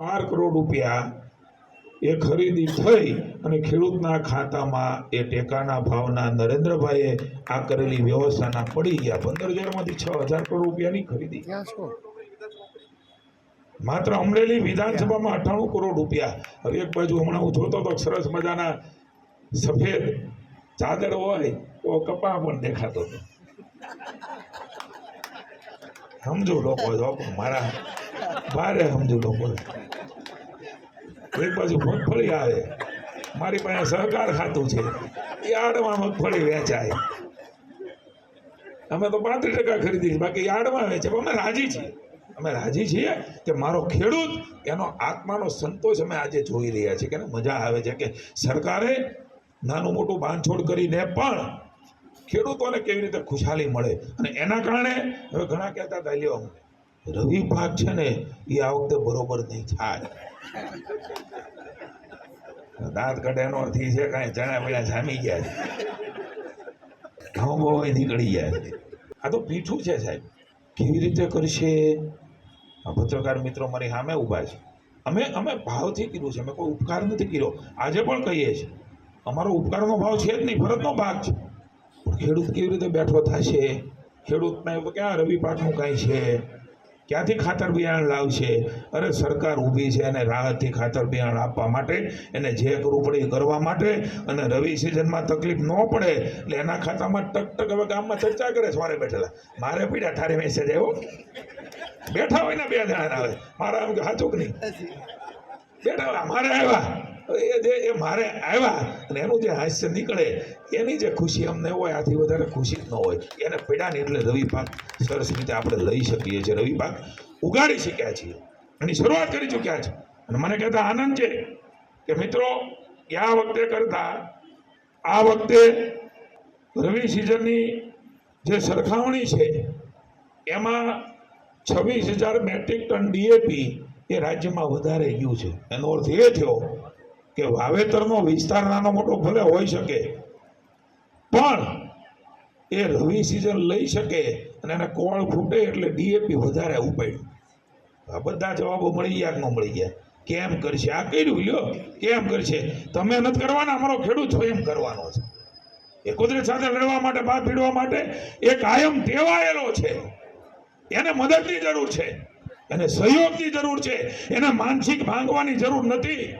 બાર કરોડ રૂપિયા એ ખરીદી થઈ અને ખેડૂતના ખાતામાં એ ટેકાના ભાવના નરેન્દ્રભાઈએ આ કરેલી વ્યવસ્થાના પડી ગયા. પંદર હજારમાંથી છ હજાર કરોડ રૂપિયાની ખરીદી. માત્ર અમરેલી વિધાનસભામાં અઠ્ઠાણું કરોડ રૂપિયા. હવે એક બાજુ હમણાં હું જોતો તો સરસ મજાના સફેદ ચાદર હોય તો કપા પણ દેખાતો હતો. સમજો લોકો મારા ભારે સમજો લોકો એક બાજુ મગફળી આવે, મારી પાસે સહકાર ખાતું છે યાર્ડમાં મગફળી વેચાય. અમે તો પાંત્રીસ ટકા ખરીદી બાકી યાર્ડમાં વેચે અમે રાજી છીએ. અમે રાજી છીએ કે મારો ખેડૂત, એનો આત્માનો સંતોષ અમે આજે જોઈ રહ્યા છીએ, કે મજા આવે છે કે સરકારે નાનું મોટું બાંધછોડ કરીને પણ ખેડૂતોને કેવી રીતે ખુશાલી મળે? અને એના કારણે હવે ઘણા કહેતા હતા, લ્યો રવિ પાક છે ને એ આ વખતે બરોબર નહીં થાય. દાંત કાઢે એનો અર્થ છે કાંઈ ચણા પેલા જામી ગયા છે. ઘઉં બહુ નીકળી જાય છે. આ તો પીઠું છે સાહેબ. કેવી રીતે કરશે? આ પત્રકાર મિત્રો મારી સામે ઊભા છે. અમે અમે ભાવથી કીધું છે. અમે કોઈ ઉપકાર નથી કર્યો. આજે પણ કહીએ છીએ. અમારો ઉપકારનો ભાવ છે જ નહીં ફરજનો ભાગ છે. પણ ખેડૂત કેવી રીતે બેઠો થશે? ખેડૂતને ક્યાં રવિ પાકનું કાંઈ છે? ક્યાંથી ખાતર બિયારણ લાવશે? અરે, સરકાર ઊભી છે એને રાહતથી ખાતર બિયારણ આપવા માટે, એને જે કરવું પડે એ કરવા માટે, અને રવિ સિઝનમાં તકલીફ ન પડે, એટલે એના ખાતામાં ટક ટક હવે ગામમાં ચર્ચા કરે સવારે બેઠેલા. મારે પીડ્યા ઠારે મેસેજ આવ્યો. બેઠા હોય ને બે જણા આવે મારા એમ કે હાચુક નહીં? બેઠા મારે આવ્યા. એ જે, એ મારે આવ્યા અને એનું જે હાસ્ય નીકળે, એની જે ખુશી અમને હોય, આથી વધારે ખુશી ન હોય. એને પીડાની એટલે રવિ પાક સરસ રીતે આપણે લઈ શકીએ છીએ. રવિ પાક ઉગાડી શક્યા છીએ. એની શરૂઆત કરી ચૂક્યા છે. અને મને કહેતા આનંદ છે કે મિત્રો આ વખતે કરતા, આ વખતે રવિ સિઝનની જે સરખામણી છે, એમાં છવ્વીસ હજાર મેટ્રિક ટન ડીએપી એ રાજ્યમાં વધારે ગયું છે. એનો અર્થ એ થયો કે વાવેતરનો વિસ્તાર નાનો મોટો ભલે હોઈ શકે, પણ એ રવિ સિઝન લઈ શકે અને એને કોળ ફૂટે એટલે ડીએપી વધારે ઉપાડ્યું. આ બધા જવાબો મળી ગયા ન મળી ગયા? કેમ કરશે? આ કર્યું, લ્યો. કેમ કરશે? તમે નથી કરવાના, અમારો ખેડૂત એમ કરવાનો છે. એ કુદરત સાથે લડવા માટે, બહાર પીડવા માટે એ કાયમ ટેવાયેલો છે. એને મદદની જરૂર છે. એને સહયોગની જરૂર છે. એને માનસિક ભાંગવાની જરૂર નથી.